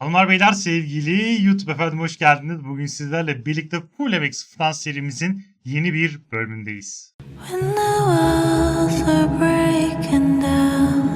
Hanımlar beyler sevgili YouTube efendim hoş geldiniz. Bugün sizlerle birlikte Full MX France serimizin yeni bir bölümündeyiz. Down.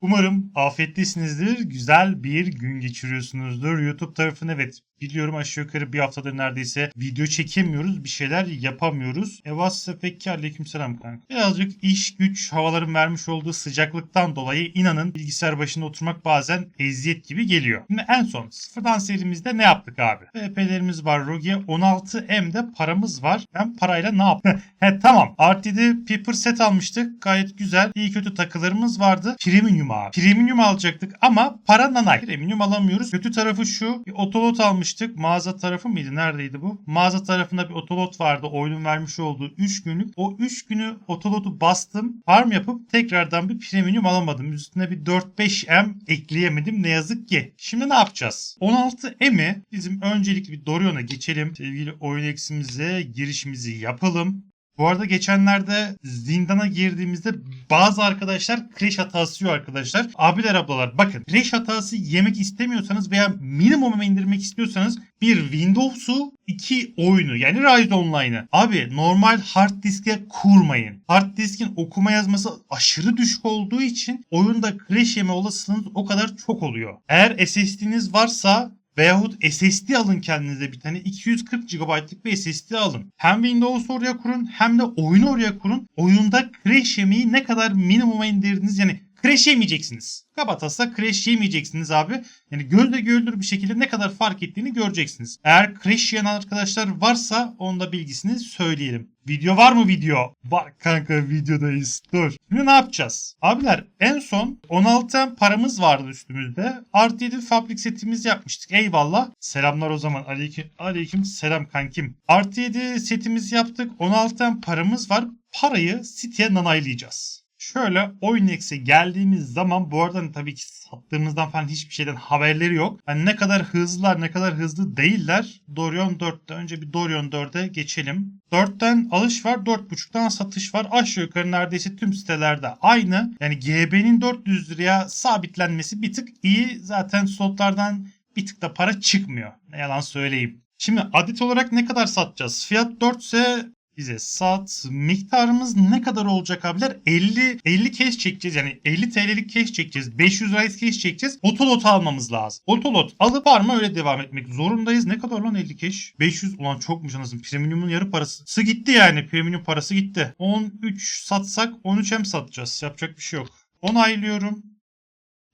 Umarım afiyetlisinizdir. Güzel bir gün geçiriyorsunuzdur. YouTube tarafını evet biliyorum aşağı yukarı bir haftadır neredeyse video çekemiyoruz. Bir şeyler yapamıyoruz. Evas Pekki aleykümselam kanka. Birazcık iş güç havaların vermiş olduğu sıcaklıktan dolayı inanın bilgisayar başında oturmak bazen eziyet gibi geliyor. Şimdi en son sıfırdan serimizde ne yaptık abi? VP'lerimiz var. Rogue 16M'de paramız var. Ben parayla ne yaptım? He tamam. RT'de Piper set almıştık. Gayet güzel. İyi kötü takılarımız vardı. Premium abi. Premium alacaktık ama para nanay. Premium alamıyoruz. Kötü tarafı şu. Bir otolot almıştık. Mağaza tarafı mıydı? Neredeydi bu? Mağaza tarafında bir otolot vardı. Oyunun vermiş olduğu 3 günlük. O 3 günü otolotu bastım. Farm yapıp tekrardan bir premium alamadım. Üstüne bir 4-5M ekleyemedim ne yazık ki. Şimdi ne yapacağız? 16M'i bizim öncelikli bir Dorion'a geçelim. Sevgili oyun eksimize girişimizi yapalım. Bu arada geçenlerde zindana girdiğimizde bazı arkadaşlar crash hatası yiyor arkadaşlar. Abiler ablalar bakın crash hatası yemek istemiyorsanız veya minimuma indirmek istiyorsanız bir Windows'u iki oyunu yani Rise Online'ı. Abi normal hard diske kurmayın. Hard diskin okuma yazması aşırı düşük olduğu için oyunda crash yeme olasılığınız o kadar çok oluyor. Eğer SSD'niz varsa Veyahut SSD alın kendinize bir tane 240 GB'lık bir SSD alın. Hem Windows oraya kurun hem de oyunu oraya kurun. Oyunda crash yemeği ne kadar minimuma indirdiniz yani crash yemeyeceksiniz. Kabatasa crash yemeyeceksiniz abi. Yani gözle görülür bir şekilde ne kadar fark ettiğini göreceksiniz. Eğer crash yiyen arkadaşlar varsa onun da bilgisini söyleyelim. Video var mı video? Var kanka videodayız. Dur. Şimdi ne yapacağız? Abiler en son 16 paramız vardı üstümüzde. Artı 7 fabrik setimiz yapmıştık. Eyvallah. Selamlar o zaman. Aleyküm, aleyküm selam kankim. Artı 7 setimizi yaptık. 16 paramız var. Parayı siteye nanaylayacağız. Şöyle Oynex'e geldiğimiz zaman bu arada hani tabii ki sattığımızdan falan hiçbir şeyden haberleri yok. Hani ne kadar hızlılar ne kadar hızlı değiller. Dorion 4'te önce bir Dorion 4'e geçelim. 4'ten alış var 4.5'tan satış var. Aşağı yukarı neredeyse tüm sitelerde aynı. Yani GB'nin 400 liraya sabitlenmesi bir tık iyi. Zaten slotlardan bir tık da para çıkmıyor. Ne yalan söyleyeyim. Şimdi adet olarak ne kadar satacağız? Fiyat 4 ise bize sat. Miktarımız ne kadar olacak abiler? 50 50 cash çekeceğiz. Yani 50 TL'lik cash çekeceğiz. 500 liraylık cash çekeceğiz. Otolot almamız lazım. Otolot alıp var mı öyle devam etmek zorundayız. Ne kadar lan 50 cash? 500 ulan çokmuş anasını. Premium'un yarı parası gitti yani. Premium parası gitti. 13 satsak 13 hem satacağız. Yapacak bir şey yok. Onaylıyorum.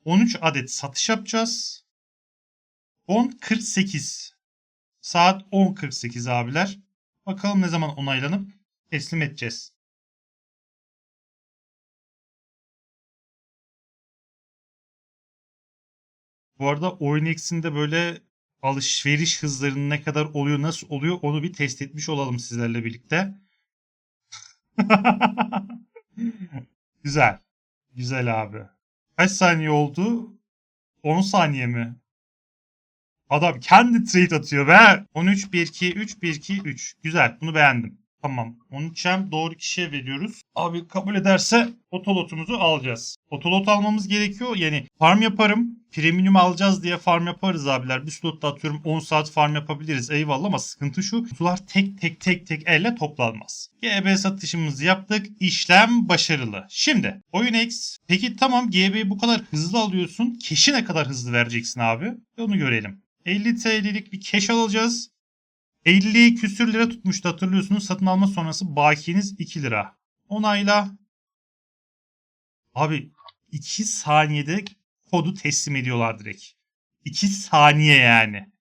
13 adet satış yapacağız. 10.48 Saat 10.48 abiler. Bakalım ne zaman onaylanıp teslim edeceğiz. Bu arada OyunX'in de böyle alışveriş hızlarının ne kadar oluyor, nasıl oluyor onu bir test etmiş olalım sizlerle birlikte. Güzel. Güzel abi. Kaç saniye oldu? 10 saniye mi? Adam kendi trade atıyor be. 13 1 2 3 1 2 3. Güzel. Bunu beğendim. Tamam. 13 hem doğru kişiye veriyoruz. Abi kabul ederse otolotumuzu alacağız. Otolot almamız gerekiyor. Yani farm yaparım. Premium alacağız diye farm yaparız abiler. Bir slotta atıyorum 10 saat farm yapabiliriz. Eyvallah ama sıkıntı şu. Kutular tek tek tek tek elle toplanmaz. GB satışımızı yaptık. İşlem başarılı. Şimdi OyunX. Peki tamam GB'yi bu kadar hızlı alıyorsun. Keşi ne kadar hızlı vereceksin abi? Onu görelim. 50 TL'lik bir cash alacağız. 50 küsür lira tutmuştu hatırlıyorsunuz. Satın alma sonrası bakiyeniz 2 lira. Onayla. Abi 2 saniyede kodu teslim ediyorlar direkt. 2 saniye yani.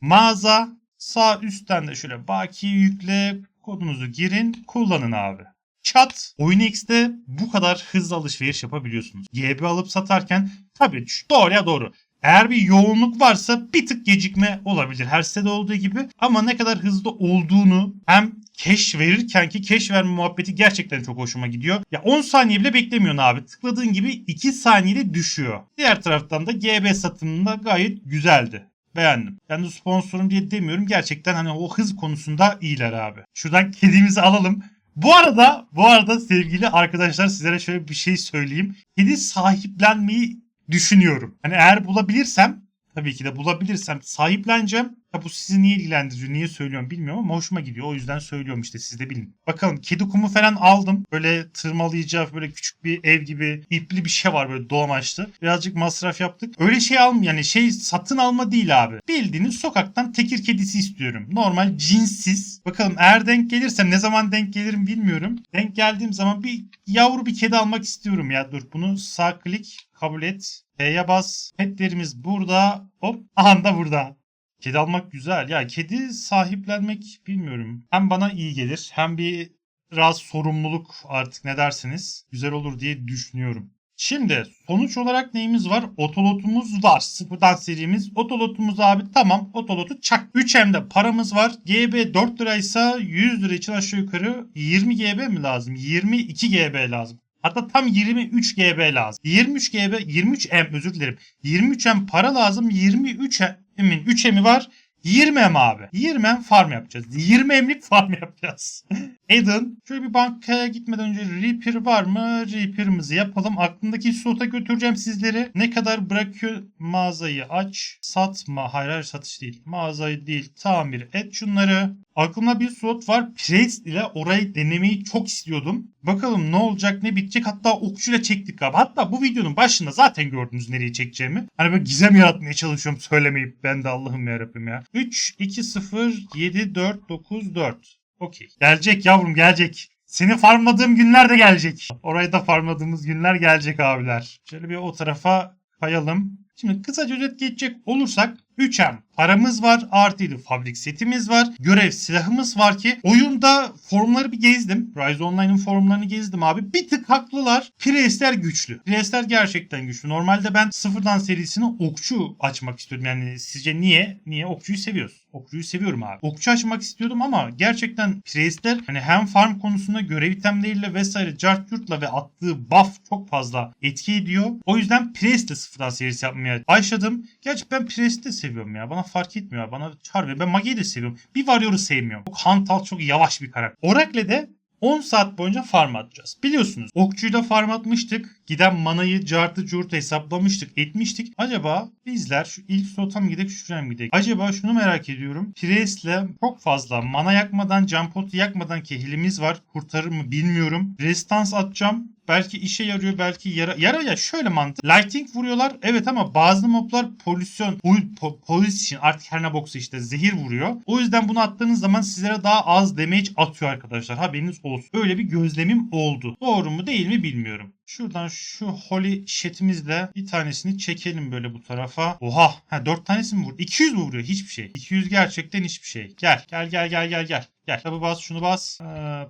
Mağaza sağ üstten de şöyle baki yükle kodunuzu girin kullanın abi. Chat OyunX'te bu kadar hızlı alışveriş yapabiliyorsunuz. GB alıp satarken tabii doğruya doğru. Eğer bir yoğunluk varsa bir tık gecikme olabilir. Her sitede olduğu gibi. Ama ne kadar hızlı olduğunu hem cash verirken ki cash verme muhabbeti gerçekten çok hoşuma gidiyor. Ya 10 saniye bile beklemiyorsun abi. Tıkladığın gibi 2 saniyede düşüyor. Diğer taraftan da GB satımında gayet güzeldi. Beğendim. Yani sponsorum diye demiyorum. Gerçekten hani o hız konusunda iyiler abi. Şuradan kedimizi alalım. Bu arada bu arada sevgili arkadaşlar sizlere şöyle bir şey söyleyeyim. Kedi sahiplenmeyi düşünüyorum. Hani eğer bulabilirsem tabii ki de bulabilirsem sahipleneceğim. Ya bu sizi niye ilgilendiriyor, niye söylüyorum bilmiyorum ama hoşuma gidiyor. O yüzden söylüyorum işte siz de bilin. Bakalım kedi kumu falan aldım. Böyle tırmalayacağı böyle küçük bir ev gibi ipli bir şey var böyle doğmaçlı. Birazcık masraf yaptık. Öyle şey alm yani şey satın alma değil abi. Bildiğiniz sokaktan tekir kedisi istiyorum. Normal cinsiz. Bakalım eğer denk gelirsem ne zaman denk gelirim bilmiyorum. Denk geldiğim zaman bir yavru bir kedi almak istiyorum ya. Dur bunu sağ klik kabul et. P'ye bas. Petlerimiz burada. Hop. Aha da burada. Kedi almak güzel. Ya kedi sahiplenmek bilmiyorum. Hem bana iyi gelir hem bir biraz sorumluluk artık ne dersiniz güzel olur diye düşünüyorum. Şimdi sonuç olarak neyimiz var? Otolotumuz var. Sıfırdan serimiz. Otolotumuz abi tamam. Otolotu çak. 3M'de paramız var. GB 4 liraysa 100 lira için aşağı yukarı 20 GB mi lazım? 22 GB lazım. Hatta tam 23 GB lazım. 23 GB, 23 M özür dilerim. 23 M para lazım. 23 M'in 3 M'i var. 20 M abi. 20 M farm yapacağız. 20 M'lik farm yapacağız. Eden. Şöyle bir bankaya gitmeden önce Reaper var mı? Reaper'ımızı yapalım. Aklımdaki slota götüreceğim sizleri. Ne kadar bırakıyor mağazayı aç. Satma. Hayır hayır satış değil. Mağazayı değil. Tamir et şunları. Aklımda bir slot var. Priest ile orayı denemeyi çok istiyordum. Bakalım ne olacak ne bitecek. Hatta okçuyla çektik abi. Hatta bu videonun başında zaten gördünüz nereye çekeceğimi. Hani böyle gizem yaratmaya çalışıyorum söylemeyip. Ben de Allah'ım yarabbim ya. 3, 2, 0, 7, 4, 9, 4. Okey. Gelecek yavrum gelecek. Seni farmladığım günler de gelecek. Orayı da farmladığımız günler gelecek abiler. Şöyle bir o tarafa kayalım. Şimdi kısaca özet geçecek olursak 3M paramız var artıydı fabrik setimiz var. Görev silahımız var ki oyunda forumları bir gezdim. Rise Online'ın forumlarını gezdim abi. Bir tık haklılar. Priestler güçlü. Priestler gerçekten güçlü. Normalde ben sıfırdan serisini okçu açmak istiyordum. Yani sizce niye? Niye? Okçuyu seviyoruz. Okçuyu seviyorum abi. Okçu açmak istiyordum ama gerçekten Priestler hani hem farm konusunda görev itemleriyle vesaire cart yurtla ve attığı buff çok fazla etki ediyor. O yüzden Priest'le sıfırdan serisi yapmaya başladım. Gerçi ben Priest'i seviyorum ya. Bana fark etmiyor bana çağırmıyor ben Magi'yi de seviyorum. Bir Warrior'u sevmiyorum. Çok hantal çok yavaş bir karakter. Oracle'de 10 saat boyunca farm atacağız. Biliyorsunuz okçuyla farm atmıştık. Giden manayı cartı curtu hesaplamıştık etmiştik. Acaba bizler şu ilk slota mı gidek şuraya mı gidek? Acaba şunu merak ediyorum. Priest'le çok fazla mana yakmadan jump potu yakmadan ki hilimiz var. Kurtarır mı bilmiyorum. Restans atacağım. Belki işe yarıyor belki yara, yara ya şöyle mantık. Lighting vuruyorlar evet ama bazı moblar polüsyon, pol, po, pollution artık her ne boksa işte zehir vuruyor. O yüzden bunu attığınız zaman sizlere daha az damage atıyor arkadaşlar. Haberiniz olsun. Öyle bir gözlemim oldu. Doğru mu değil mi bilmiyorum. Şuradan şu holy shetimizle bir tanesini çekelim böyle bu tarafa. Oha. Ha 4 tanesi mi vurdu? 200 mi vuruyor? Hiçbir şey. 200 gerçekten hiçbir şey. Gel. Gel gel gel gel gel. Gel. Tabi bas şunu bas. Ee,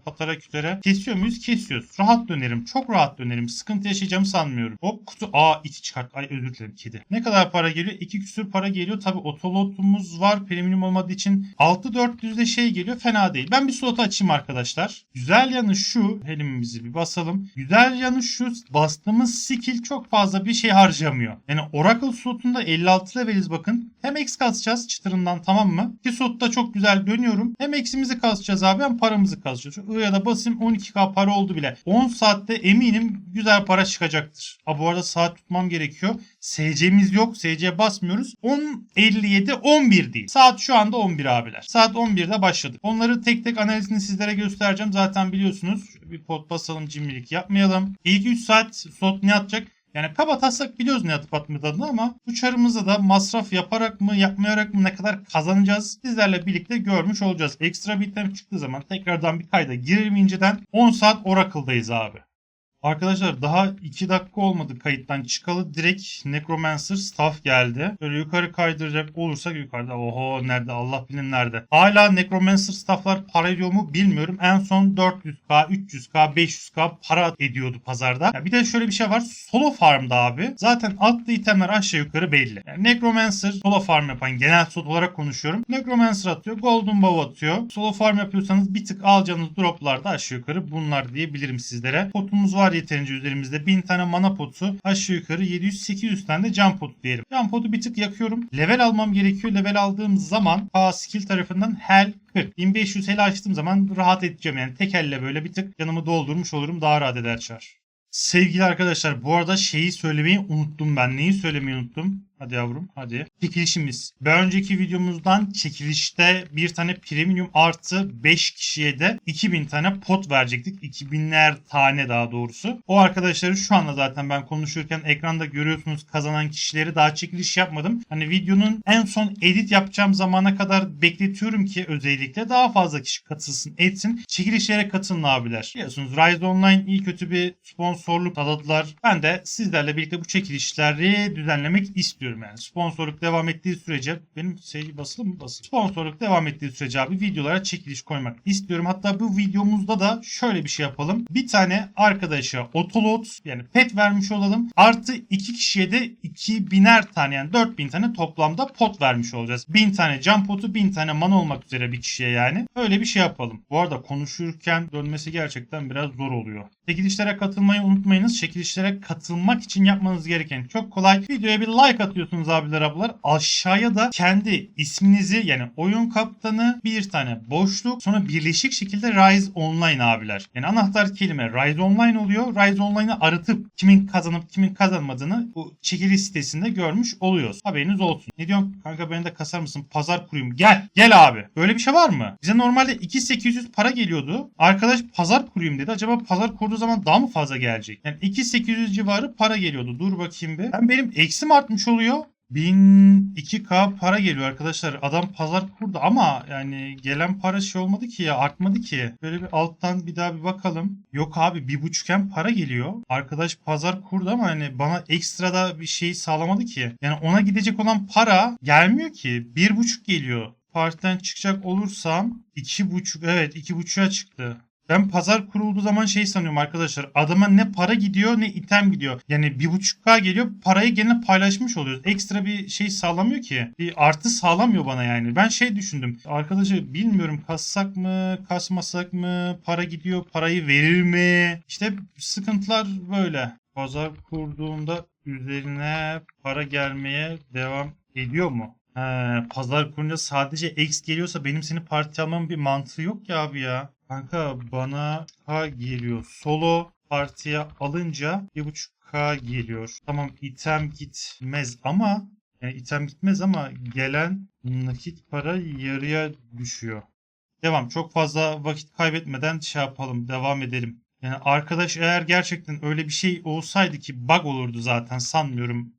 patara kütlere. Kesiyor muyuz? Kesiyoruz. Rahat dönerim. Çok rahat dönerim. Sıkıntı yaşayacağımı sanmıyorum. Hop kutu. Aa iti çıkart. Ay özür dilerim kedi. Ne kadar para geliyor? 2 küsür para geliyor. Tabi otolotumuz var. Premium olmadığı için 6400'de şey geliyor. Fena değil. Ben bir slot açayım arkadaşlar. Güzel yanı şu. Helimimizi bir basalım. Güzel yanı şu. Bastığımız skill çok fazla bir şey harcamıyor. Yani Oracle slotunda 56 leveliz bakın. Hem X kasacağız çıtırından tamam mı? Ki slotta çok güzel dönüyorum. Hem X'imizi kasacağız abi hem paramızı kasacağız. Şu I'ya da basayım 12k para oldu bile. 10 saatte eminim güzel para çıkacaktır. Ha bu arada saat tutmam gerekiyor. SC'miz yok. SC basmıyoruz. 10.57 11 değil. Saat şu anda 11 abiler. Saat 11'de başladık. Onları tek tek analizini sizlere göstereceğim. Zaten biliyorsunuz. Bir pot basalım cimrilik yapmayalım. İlk 3 saat slot ne atacak? Yani kaba taslak biliyoruz ne atıp atmadığını ama bu çarımızda da masraf yaparak mı yapmayarak mı ne kadar kazanacağız sizlerle birlikte görmüş olacağız. Ekstra bir item çıktığı zaman tekrardan bir kayda girelim inceden 10 saat Oracle'dayız abi. Arkadaşlar daha 2 dakika olmadı kayıttan çıkalı. Direkt Necromancer staff geldi. Böyle yukarı kaydıracak olursak yukarıda. Oho nerede Allah bilir nerede. Hala Necromancer stafflar para ediyor mu bilmiyorum. En son 400k, 300k, 500k para ediyordu pazarda. Ya bir de şöyle bir şey var. Solo farmda abi. Zaten attığı itemler aşağı yukarı belli. Yani Necromancer solo farm yapan genel slot olarak konuşuyorum. Necromancer atıyor. Golden Bow atıyor. Solo farm yapıyorsanız bir tık alacağınız droplar da aşağı yukarı bunlar diyebilirim sizlere. Potumuz var yeterince üzerimizde. 1000 tane mana potu aşağı yukarı 700-800 tane de can potu diyelim. Can potu bir tık yakıyorum. Level almam gerekiyor. Level aldığım zaman K skill tarafından hel 40. 1500 hel açtığım zaman rahat edeceğim yani. Tek elle böyle bir tık canımı doldurmuş olurum. Daha rahat eder çar. Sevgili arkadaşlar bu arada şeyi söylemeyi unuttum ben. Neyi söylemeyi unuttum? Hadi yavrum hadi. Çekilişimiz. Bir önceki videomuzdan çekilişte bir tane premium artı 5 kişiye de 2000 tane pot verecektik. 2000'ler tane daha doğrusu. O arkadaşları şu anda zaten ben konuşurken ekranda görüyorsunuz kazanan kişileri daha çekiliş yapmadım. Hani videonun en son edit yapacağım zamana kadar bekletiyorum ki özellikle daha fazla kişi katılsın etsin. Çekilişlere katılın abiler. Biliyorsunuz Rise Online iyi kötü bir sponsorluk sağladılar. Ben de sizlerle birlikte bu çekilişleri düzenlemek istiyorum yani. Sponsorluk devam ettiği sürece benim şey basılı mı basılı? Sponsorluk devam ettiği sürece abi videolara çekiliş koymak istiyorum. Hatta bu videomuzda da şöyle bir şey yapalım. Bir tane arkadaşa otolot yani pet vermiş olalım. Artı iki kişiye de 2000'er tane yani 4000 tane toplamda pot vermiş olacağız. 1000 tane can potu 1000 tane mana olmak üzere bir kişiye yani. Öyle bir şey yapalım. Bu arada konuşurken dönmesi gerçekten biraz zor oluyor. Çekilişlere katılmayı unutmayınız. Çekilişlere katılmak için yapmanız gereken çok kolay. Videoya bir like atıyorsunuz abiler ablalar. Aşağıya da kendi isminizi yani oyun kaptanı bir tane boşluk sonra birleşik şekilde Rise Online abiler. Yani anahtar kelime Rise Online oluyor. Rise Online'ı aratıp kimin kazanıp kimin kazanmadığını bu çekiliş sitesinde görmüş oluyoruz. Haberiniz olsun. Ne diyorsun? Kanka beni de kasar mısın? Pazar kurayım. Gel. Gel abi. Böyle bir şey var mı? Bize normalde 2800 para geliyordu. Arkadaş pazar kurayım dedi. Acaba pazar kurduğu zaman daha mı fazla gelecek? Yani 2800 civarı para geliyordu. Dur bakayım bir. Hem benim eksim artmış oluyor. 1002k para geliyor arkadaşlar. Adam pazar kurdu ama yani gelen para şey olmadı ki ya artmadı ki. Böyle bir alttan bir daha bir bakalım. Yok abi bir buçukken para geliyor. Arkadaş pazar kurdu ama hani bana ekstra da bir şey sağlamadı ki. Yani ona gidecek olan para gelmiyor ki. Bir buçuk geliyor. Partiden çıkacak olursam iki buçuk evet iki buçuğa çıktı. Ben pazar kurulduğu zaman şey sanıyorum arkadaşlar. Adama ne para gidiyor ne item gidiyor. Yani bir buçuk K geliyor parayı gene paylaşmış oluyoruz. Ekstra bir şey sağlamıyor ki. Bir artı sağlamıyor bana yani. Ben şey düşündüm. Arkadaşı bilmiyorum kassak mı kasmasak mı para gidiyor parayı verir mi? İşte sıkıntılar böyle. Pazar kurduğunda üzerine para gelmeye devam ediyor mu? He, pazar kurunca sadece X geliyorsa benim seni parti almamın bir mantığı yok ya abi ya. Kanka bana K geliyor. Solo partiye alınca 1.5K geliyor. Tamam item gitmez ama yani item gitmez ama gelen nakit para yarıya düşüyor. Devam. Çok fazla vakit kaybetmeden şey yapalım. Devam edelim. Yani arkadaş eğer gerçekten öyle bir şey olsaydı ki bug olurdu zaten sanmıyorum.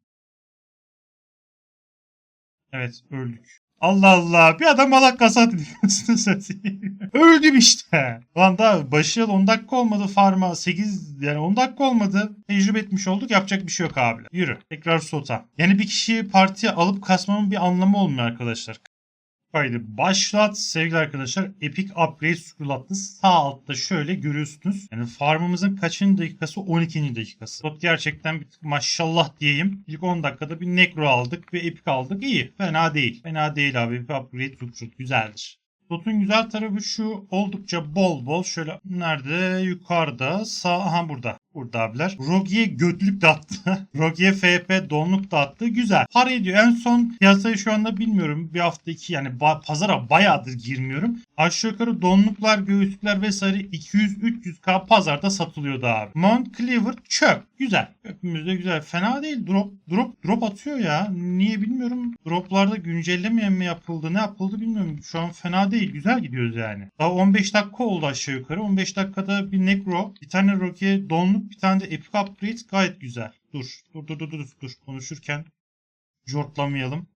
Evet öldük. Allah Allah bir adam malak kasat diyorsun satayım. Öldüm işte. Lan daha başı yıl 10 dakika olmadı farma 8 yani 10 dakika olmadı. Tecrübe etmiş olduk yapacak bir şey yok abi. Yürü tekrar sota. Yani bir kişiyi partiye alıp kasmanın bir anlamı olmuyor arkadaşlar. Haydi başlat sevgili arkadaşlar. Epic Upgrade Scroll attı. Sağ altta şöyle görüyorsunuz. Yani farmımızın kaçıncı dakikası? 12. dakikası. Bot gerçekten bir tık maşallah diyeyim. İlk 10 dakikada bir Necro aldık ve Epic aldık. İyi. Fena değil. Fena değil abi. Epic Upgrade Scroll güzeldir. Dot'un güzel tarafı şu oldukça bol bol şöyle nerede yukarıda sağ aha burada burada abiler. Rogi'ye götlük de attı. Rogi'ye FP donluk da attı. Güzel. Para ediyor. En son piyasayı şu anda bilmiyorum. Bir hafta iki yani ba- pazara bayağıdır girmiyorum. Aşağı yukarı donluklar, göğüslükler vesaire 200-300k pazarda satılıyordu abi. Mount Cleaver çöp. Güzel. Çöpümüz de güzel. Fena değil. Drop drop drop atıyor ya. Niye bilmiyorum. Droplarda güncelleme mi yapıldı ne yapıldı bilmiyorum. Şu an fena değil. Güzel gidiyoruz yani. Daha 15 dakika oldu aşağı yukarı. 15 dakikada bir Necro, bir tane Rocky donluk, bir tane de Epic Upgrade gayet güzel. Dur. Dur dur dur dur. dur. Konuşurken jortlamayalım.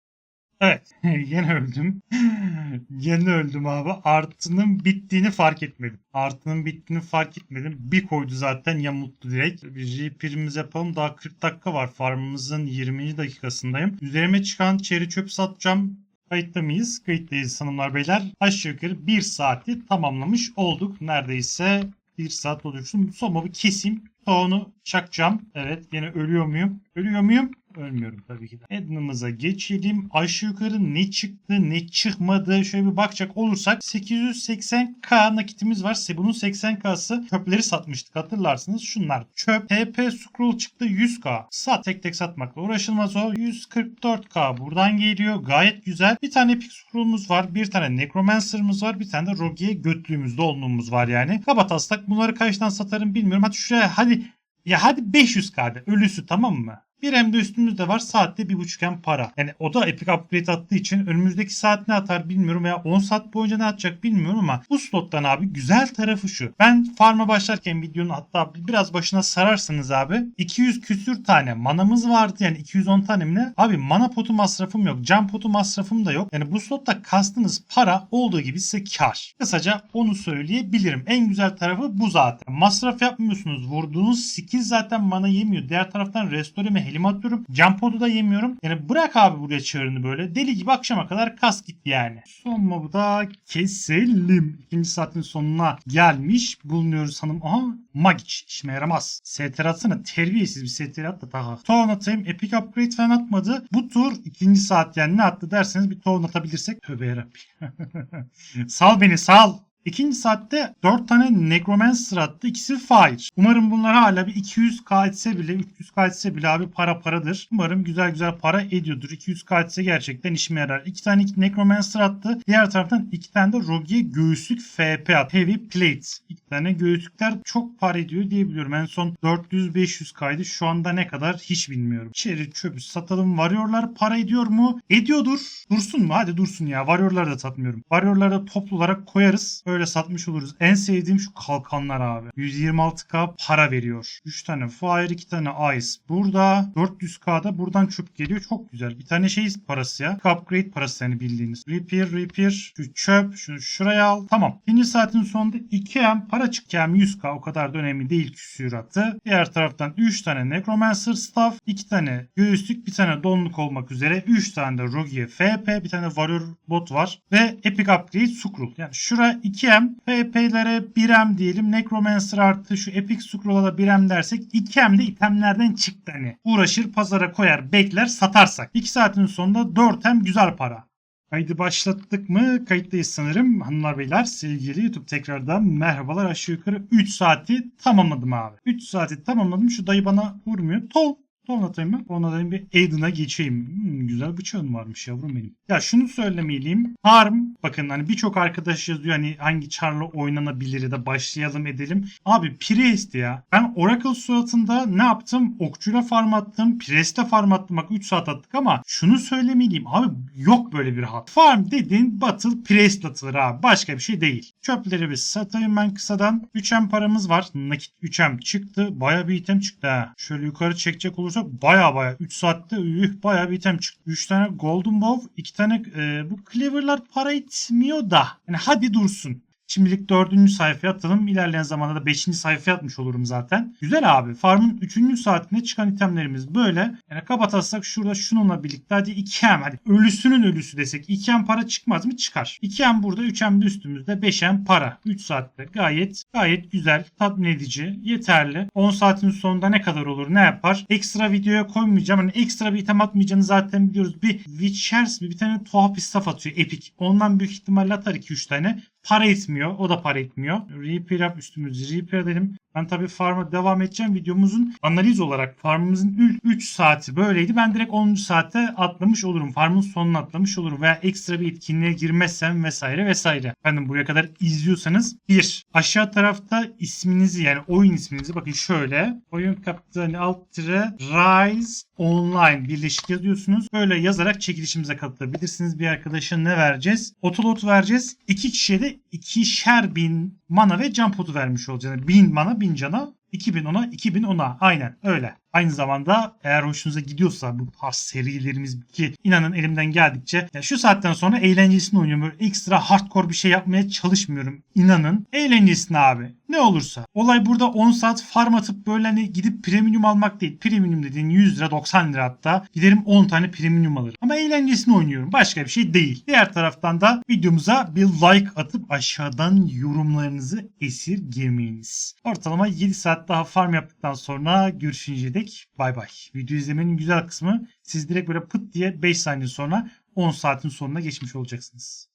Evet. Yine öldüm. Yine öldüm abi. Artının bittiğini fark etmedim. Artının bittiğini fark etmedim. Bir koydu zaten yamulttu direkt. Bir repair'imizi yapalım. Daha 40 dakika var. Farmımızın 20. dakikasındayım. Üzerime çıkan çeri çöp satacağım. Kayıtta mıyız? Kayıttayız hanımlar beyler. Aşağı yukarı 1 saati tamamlamış olduk. Neredeyse 1 saat oluşsun. Sonra bir keseyim. Sonra çakacağım. Evet yine ölüyor muyum? Ölüyor muyum? Ölmüyorum tabii ki de. Eden'ımıza geçelim. Aşağı yukarı ne çıktı ne çıkmadı. Şöyle bir bakacak olursak 880k nakitimiz var. Bunun 80k'sı çöpleri satmıştık hatırlarsınız. Şunlar çöp. TP scroll çıktı 100k. Sat tek tek satmakla uğraşılmaz o. 144k buradan geliyor. Gayet güzel. Bir tane epic scroll'umuz var. Bir tane necromancer'ımız var. Bir tane de rogue'ye götlüğümüz dolduğumuz var yani. Kabataslak bunları kaçtan satarım bilmiyorum. Hadi şuraya hadi ya hadi 500k'de ölüsü tamam mı? Bir hem de üstümüzde var saatte bir buçukken para. Yani o da Epic Upgrade attığı için önümüzdeki saat ne atar bilmiyorum veya 10 saat boyunca ne atacak bilmiyorum ama bu slottan abi güzel tarafı şu. Ben farma başlarken videonun hatta biraz başına sararsanız abi 200 küsür tane manamız vardı yani 210 tane mi ne? Abi mana potu masrafım yok. Can potu masrafım da yok. Yani bu slotta kastınız para olduğu gibi size kar. Kısaca onu söyleyebilirim. En güzel tarafı bu zaten. Masraf yapmıyorsunuz. Vurduğunuz skill zaten mana yemiyor. Diğer taraftan restore mi helim atıyorum. Jump podu da yemiyorum. Yani bırak abi buraya çığırını böyle. Deli gibi akşama kadar kas gitti yani. Son mob'u da keselim. İkinci saatin sonuna gelmiş bulunuyoruz hanım. Aha Magic işime yaramaz. STR atsana terbiyesiz bir STR at da daha. Town atayım. Epic upgrade falan atmadı. Bu tur ikinci saat yani ne attı derseniz bir town atabilirsek. Tövbe yarabbim. sal beni sal. İkinci saatte 4 tane Necromancer attı. İkisi Fire. Umarım bunlar hala bir 200k etse bile 300k etse bile abi para paradır. Umarım güzel güzel para ediyordur. 200k etse gerçekten işime yarar. 2 tane Necromancer attı. Diğer taraftan 2 tane de Rogue'ye göğüslük FP attı. Heavy Plate. 2 tane göğüslükler çok para ediyor diyebiliyorum. En son 400-500k'ydı. Şu anda ne kadar hiç bilmiyorum. İçeri çöpü satalım. Varyorlar para ediyor mu? Ediyordur. Dursun mu? Hadi dursun ya. Varyorları da satmıyorum. Varyorları da toplu olarak koyarız. Öyle satmış oluruz. En sevdiğim şu kalkanlar abi. 126k para veriyor. 3 tane fire, 2 tane ice. Burada 400k'da buradan çöp geliyor. Çok güzel. Bir tane şey parası ya. Upgrade parası yani bildiğiniz. Repair, repair. Şu çöp. Şunu şuraya al. Tamam. İkinci saatin sonunda 2M para çıktı. Yani 100k o kadar da önemli değil küsuratı. Diğer taraftan 3 tane Necromancer staff, 2 tane göğüslük, bir tane donluk olmak üzere 3 tane de Rogue FP, bir tane Warrior bot var ve Epic Upgrade Scroll. Yani şura 2M, FP'lere 1M diyelim. Necromancer artı şu Epic Scroll'a da 1M dersek 2M de itemlerden çıktı hani. Uğraşır pazara koyar bekler satarsak. 2 saatin sonunda 4M güzel para. Kaydı başlattık mı? Kayıttayız sanırım. Hanımlar beyler sevgili YouTube tekrardan merhabalar. Aşağı yukarı 3 saati tamamladım abi. 3 saati tamamladım. Şu dayı bana vurmuyor. Tol. Ton atayım mı? Ton atayım bir Aiden'a geçeyim. Hmm, güzel bıçağın varmış yavrum benim. Ya şunu söylemeliyim. Harm bakın hani birçok arkadaş yazıyor hani hangi charla oynanabilir ya da başlayalım edelim. Abi Priest ya. Ben Oracle suratında ne yaptım? Okçuyla farm attım. Priest'e farm attım. Bak 3 saat attık ama şunu söylemeliyim. Abi yok böyle bir hat. Farm dediğin battle Priest atılır abi. Başka bir şey değil. Çöpleri bir satayım ben kısadan. 3M paramız var. Nakit 3M çıktı. Baya bir item çıktı ha. Şöyle yukarı çekecek olursak baya baya 3 saatte üh baya bir item çıktı. 3 tane Golden Bow, 2 tane e, bu Cleaver'lar para etmiyor da. Yani hadi dursun. Şimdilik dördüncü sayfaya atalım. İlerleyen zamanda da beşinci sayfaya atmış olurum zaten. Güzel abi. Farmın üçüncü saatinde çıkan itemlerimiz böyle. Yani kapatarsak şurada şununla birlikte hadi 2M hadi ölüsünün ölüsü desek 2M para çıkmaz mı? Çıkar. 2M burada 3M de üstümüzde 5M para. 3 saatte gayet gayet güzel tatmin edici yeterli. 10 saatin sonunda ne kadar olur ne yapar? Ekstra videoya koymayacağım. Hani ekstra bir item atmayacağını zaten biliyoruz. Bir Witchers mi bir tane tuhaf bir staff atıyor Epic. Ondan büyük ihtimalle atar 2-3 tane para etmiyor. O da para etmiyor. Repair up üstümüzü repair edelim. Ben tabii farm'a devam edeceğim. Videomuzun analiz olarak farmımızın ilk 3 saati böyleydi. Ben direkt 10. saate atlamış olurum. Farmın sonuna atlamış olurum. Veya ekstra bir etkinliğe girmezsem vesaire vesaire. Efendim buraya kadar izliyorsanız bir Aşağı tarafta isminizi yani oyun isminizi bakın şöyle. Oyun kaptanı alt tire Rise Online birleşik yazıyorsunuz. Böyle yazarak çekilişimize katılabilirsiniz. Bir arkadaşa ne vereceğiz? Otolot vereceğiz. İki kişiye de ikişer bin mana ve can potu vermiş olacağız. Yani bin mana bin cana 2000 ona 2000 ona aynen öyle. Aynı zamanda eğer hoşunuza gidiyorsa bu tarz serilerimiz ki inanın elimden geldikçe ya şu saatten sonra eğlencesini oynuyorum. Böyle ekstra hardcore bir şey yapmaya çalışmıyorum. İnanın eğlencesine abi. Ne olursa. Olay burada 10 saat farm atıp böyle hani gidip premium almak değil. Premium dediğin 100 lira 90 lira hatta. Giderim 10 tane premium alırım. Ama eğlencesini oynuyorum. Başka bir şey değil. Diğer taraftan da videomuza bir like atıp aşağıdan yorumlarınızı esirgemeyiniz. Ortalama 7 saat daha farm yaptıktan sonra görüşünceye dek bay bay. Video izlemenin güzel kısmı siz direkt böyle pıt diye 5 saniye sonra 10 saatin sonuna geçmiş olacaksınız.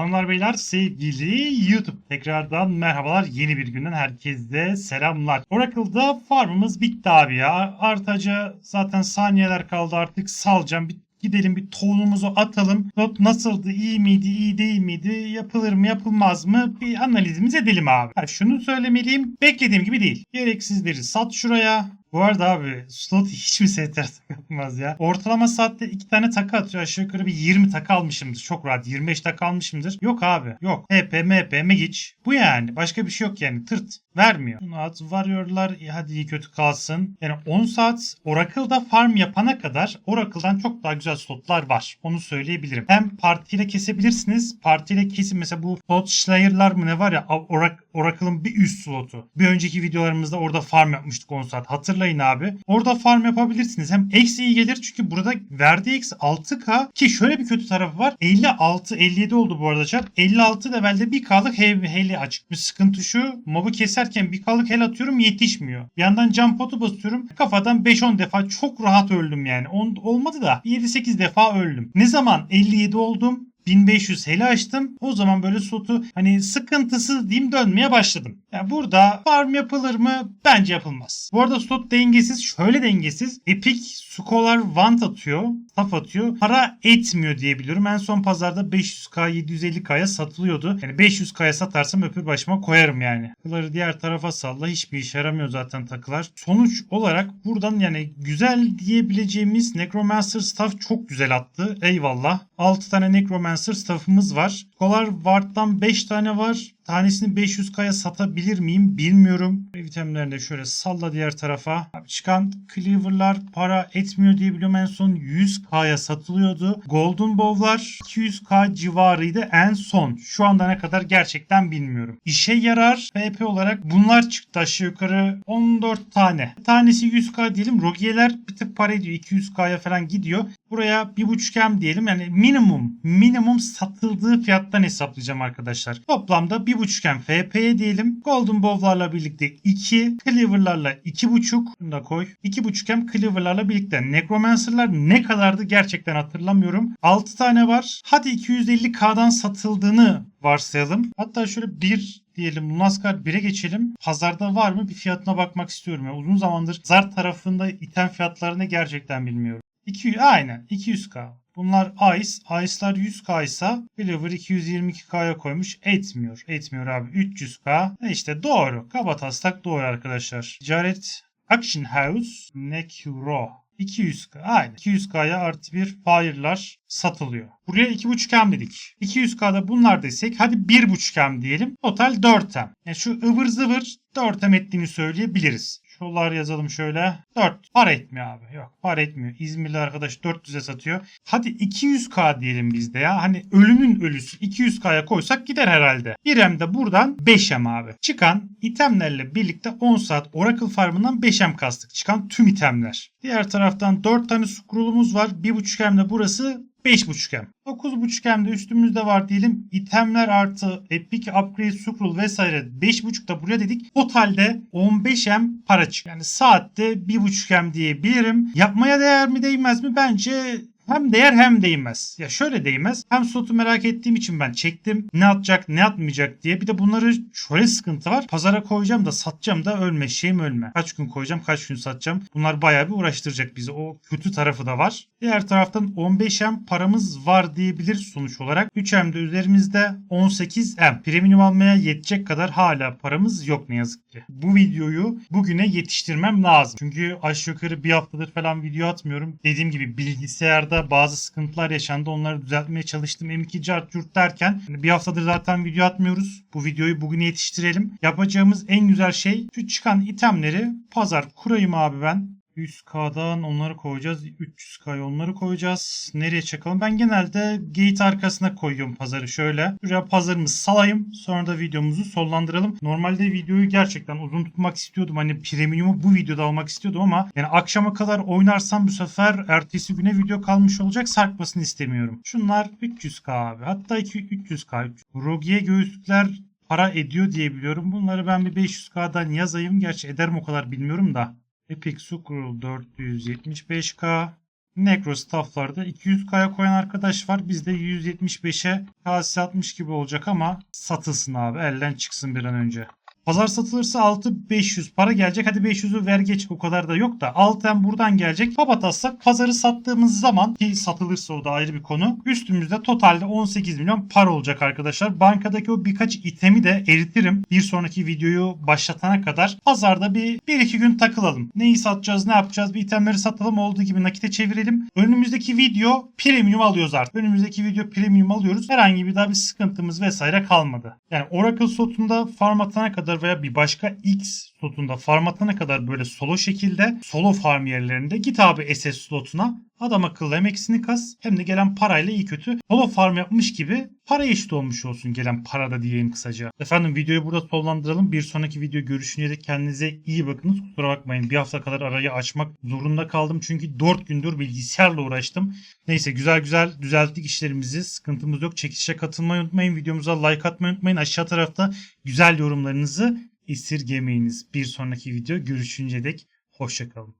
Hanımlar beyler sevgili YouTube tekrardan merhabalar yeni bir günden herkese selamlar. Oracle'da farmımız bitti abi ya. Artaca zaten saniyeler kaldı artık salacağım. Bir gidelim bir tohumumuzu atalım. Not nasıldı iyi miydi iyi değil miydi yapılır mı yapılmaz mı bir analizimiz edelim abi. Ha, şunu söylemeliyim beklediğim gibi değil. Gereksizleri sat şuraya. Bu arada abi slot hiç mi STR yapmaz ya? Ortalama saatte 2 tane takı atıyor. Aşağı yukarı bir 20 takı almışımdır. Çok rahat 25 takı almışımdır. Yok abi. Yok. HP, MP, Magic. Bu yani. Başka bir şey yok yani. Tırt. Vermiyor. Bunu at varıyorlar. E, hadi iyi kötü kalsın. Yani 10 saat Oracle'da farm yapana kadar Oracle'dan çok daha güzel slotlar var. Onu söyleyebilirim. Hem partiyle kesebilirsiniz. Partiyle kesin mesela bu slot Slayer'lar mı ne var ya Orac- Oracle'ın bir üst slotu. Bir önceki videolarımızda orada farm yapmıştık 10 saat. Hatırlayın abi. Orada farm yapabilirsiniz. Hem eksi iyi gelir çünkü burada verdiği eksi 6k ki şöyle bir kötü tarafı var. 56 57 oldu bu arada chat. 56 levelde 1k'lık he- heli açık. Bir sıkıntı şu. Mob'u keserken 1k'lık hel atıyorum yetişmiyor. Bir yandan jump potu basıyorum. Kafadan 5-10 defa çok rahat öldüm yani. Olmadı da 7-8 defa öldüm. Ne zaman 57 oldum? 1500 hele açtım. O zaman böyle slotu hani sıkıntısız diyeyim dönmeye başladım. Yani burada farm yapılır mı? Bence yapılmaz. Bu arada slot dengesiz. Şöyle dengesiz. Epic Scholar Vant atıyor. Taf atıyor. Para etmiyor diye biliyorum. En son pazarda 500k 750k'ya satılıyordu. Yani 500k'ya satarsam öpür başıma koyarım yani. Takıları diğer tarafa salla. Hiçbir işe yaramıyor zaten takılar. Sonuç olarak buradan yani güzel diyebileceğimiz Necromancer staff çok güzel attı. Eyvallah. 6 tane Necromancer staff'ımız var. Scholar Ward'dan 5 tane var. Tanesini 500k'ya satabilir miyim bilmiyorum. Itemlerini de şöyle salla diğer tarafa. Abi çıkan Cleaver'lar para etmiyor diye biliyorum en son 100k'ya satılıyordu. Golden Bow'lar 200k civarıydı en son. Şu anda ne kadar gerçekten bilmiyorum. İşe yarar FP olarak bunlar çıktı aşağı yukarı 14 tane. Tanesi 100k diyelim. Rogiyeler bir tık para ediyor. 200k'ya falan gidiyor. Buraya 1.5M diyelim. Yani minimum minimum satıldığı fiyattan hesaplayacağım arkadaşlar. Toplamda 1.5M FP'ye diyelim. Golden Bow'larla birlikte 2, Cleaver'larla 2.5 bunu da koy. 2.5M Cleaver'larla birlikte. Necromancer'lar ne kadardı gerçekten hatırlamıyorum. 6 tane var. Hadi 250K'dan satıldığını varsayalım. Hatta şöyle bir diyelim Lunaskar 1'e geçelim. Pazarda var mı bir fiyatına bakmak istiyorum. Yani uzun zamandır zar tarafında item fiyatlarını gerçekten bilmiyorum. 200 aynen 200k. Bunlar Ice. Ice'lar 100k ise Cleaver 222k'ya koymuş. Etmiyor. Etmiyor abi. 300k. E işte doğru. Kaba taslak doğru arkadaşlar. Ticaret Action House Necro. 200k. Aynen. 200k'ya artı bir fire'lar satılıyor. Buraya 2.5M dedik. 200k'da bunlar desek hadi 1.5M diyelim. Total 4M. Yani şu ıvır zıvır 4M ettiğini söyleyebiliriz. Şunlar yazalım şöyle. 4. Para etmiyor abi. Yok para etmiyor. İzmirli arkadaş 400'e satıyor. Hadi 200k diyelim bizde ya. Hani ölünün ölüsü 200k'ya koysak gider herhalde. 1M de buradan 5M abi. Çıkan itemlerle birlikte 10 saat Oracle Farm'ından 5M kastık. Çıkan tüm itemler. Diğer taraftan 4 tane scroll'umuz var. 1.5M de burası 5.5M. 9.5M'de üstümüzde var diyelim. İtemler artı Epic Upgrade Scroll vesaire 5.5 da buraya dedik. Totalde 15M para çık. Yani saatte 1.5M diyebilirim. Yapmaya değer mi değmez mi? Bence hem değer hem değmez. Ya şöyle değmez. Hem slotu merak ettiğim için ben çektim. Ne atacak ne atmayacak diye. Bir de bunları şöyle sıkıntı var. Pazara koyacağım da satacağım da ölme şeyim ölme. Kaç gün koyacağım kaç gün satacağım. Bunlar bayağı bir uğraştıracak bizi. O kötü tarafı da var. Diğer taraftan 15M paramız var diyebilir sonuç olarak. 3M de üzerimizde 18M. Premium almaya yetecek kadar hala paramız yok ne yazık ki. Bu videoyu bugüne yetiştirmem lazım. Çünkü aşağı yukarı bir haftadır falan video atmıyorum. Dediğim gibi bilgisayarda bazı sıkıntılar yaşandı. Onları düzeltmeye çalıştım. M2 cart curt derken hani bir haftadır zaten video atmıyoruz. Bu videoyu bugüne yetiştirelim. Yapacağımız en güzel şey şu çıkan itemleri pazar kurayım abi ben. 100k'dan onları koyacağız. 300k'ya onları koyacağız. Nereye çakalım? Ben genelde gate arkasına koyuyorum pazarı şöyle. Şuraya pazarımızı salayım. Sonra da videomuzu sonlandıralım. Normalde videoyu gerçekten uzun tutmak istiyordum. Hani premium'u bu videoda almak istiyordum ama yani akşama kadar oynarsam bu sefer ertesi güne video kalmış olacak. Sarkmasını istemiyorum. Şunlar 300k abi. Hatta 2 300k. Rogi'ye göğüslükler para ediyor diye biliyorum. Bunları ben bir 500k'dan yazayım. Gerçi ederim o kadar bilmiyorum da. Epic Scroll 475k. Necro Staff'larda 200k'ya koyan arkadaş var. Bizde 175'e KS 60 gibi olacak ama satılsın abi. Elden çıksın bir an önce. Pazar satılırsa 6500 para gelecek. Hadi 500'ü ver geç o kadar da yok da. Alten buradan gelecek. Kapatarsak pazarı sattığımız zaman ki satılırsa o da ayrı bir konu. Üstümüzde totalde 18 milyon para olacak arkadaşlar. Bankadaki o birkaç itemi de eritirim. Bir sonraki videoyu başlatana kadar pazarda bir 1-2 gün takılalım. Neyi satacağız ne yapacağız bir itemleri satalım olduğu gibi nakite çevirelim. Önümüzdeki video premium alıyoruz artık. Önümüzdeki video premium alıyoruz. Herhangi bir daha bir sıkıntımız vesaire kalmadı. Yani Oracle slotunda farm atana kadar veya bir başka X slotunda farm atana kadar böyle solo şekilde solo farm yerlerinde git abi SS slotuna adam akıllı hem eksini kas hem de gelen parayla iyi kötü solo farm yapmış gibi para eşit olmuş olsun gelen parada diyeyim kısaca. Efendim videoyu burada sonlandıralım. Bir sonraki video görüşünceye dek kendinize iyi bakınız. Kusura bakmayın bir hafta kadar arayı açmak zorunda kaldım. Çünkü 4 gündür bilgisayarla uğraştım. Neyse güzel güzel düzelttik işlerimizi. Sıkıntımız yok. Çekilişe katılmayı unutmayın. Videomuza like atmayı unutmayın. Aşağı tarafta güzel yorumlarınızı esirgemeyiniz. Bir sonraki video görüşünce dek hoşçakalın.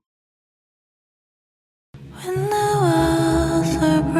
When the walls